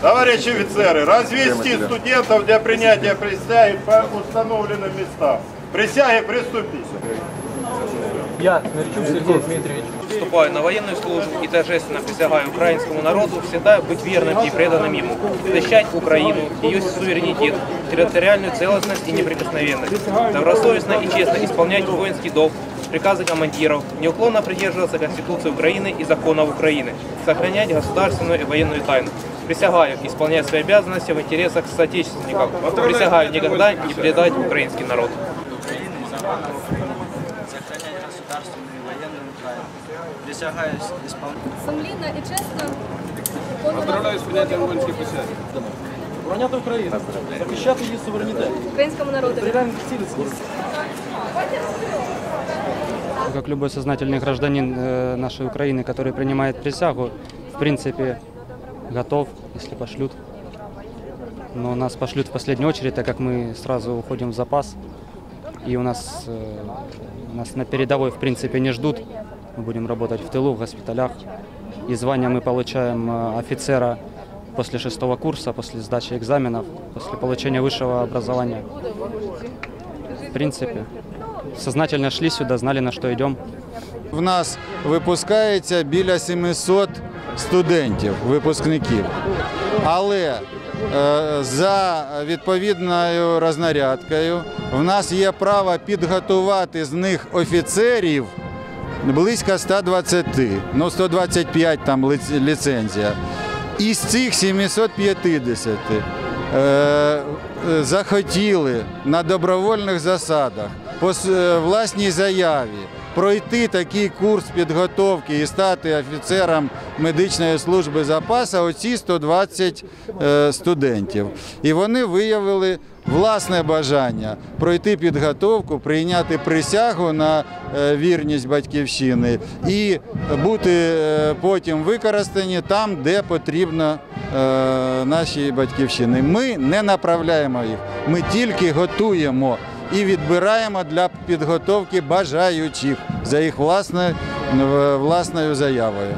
Товарищи офицеры, развести студентов для принятия присяги по установленным местам. Присяги приступить. Я, Смерчук Сергей Дмитриевич. Вступаю на военную службу и торжественно присягаю украинскому народу всегда быть верным и преданным ему, защищать Украину, ее суверенитет, территориальную целостность и неприкосновенность, добросовестно и честно исполнять воинский долг, приказы командиров, неуклонно придерживаться Конституции Украины и законов Украины, сохранять государственную и военную тайну. Присягаю исполнять свои обязанности в интересах соотечественников. Присягаю никогда не предать украинский народ. сохранять государственную и военную тайну. Присягаюсь исполнять сумлінно і чесно виконувати Поздравляю з прийняттям воїнських присяг. Обороняти Україну, захищати її суверенітет. українському народу. Реальні цілі свої. Как любой сознательный гражданин э, нашей Украины, который принимает присягу, в принципе, готов, если пошлют. Но нас пошлют в последнюю очередь, так как мы сразу уходим в запас. И у нас, э, нас на передовой, в принципе, не ждут. Мы будем работать в тылу, в госпиталях. И звание мы получаем э, офицера после шестого курса, после сдачи экзаменов, после получения высшего образования. В принципе, сознательно шли сюда, знали, на что идем. В нас випускається біля 700 студентів, випускників. Але е, за відповідною рознарядкою в нас є право підготувати з них офіцерів близько 120, ну 125 там ліцензія. Із цих 750 е, е, захотіли на добровольних засадах по е, власній заяві пройти такий курс підготовки і стати офіцером медичної служби запасу оці 120 е, студентів. І вони виявили власне бажання пройти підготовку, прийняти присягу на е, вірність батьківщини і бути потім використані там, де потрібно нашій батьківщині. Ми не направляємо їх, ми тільки готуємо і відбираємо для підготовки бажаючих за їх власне, власною заявою.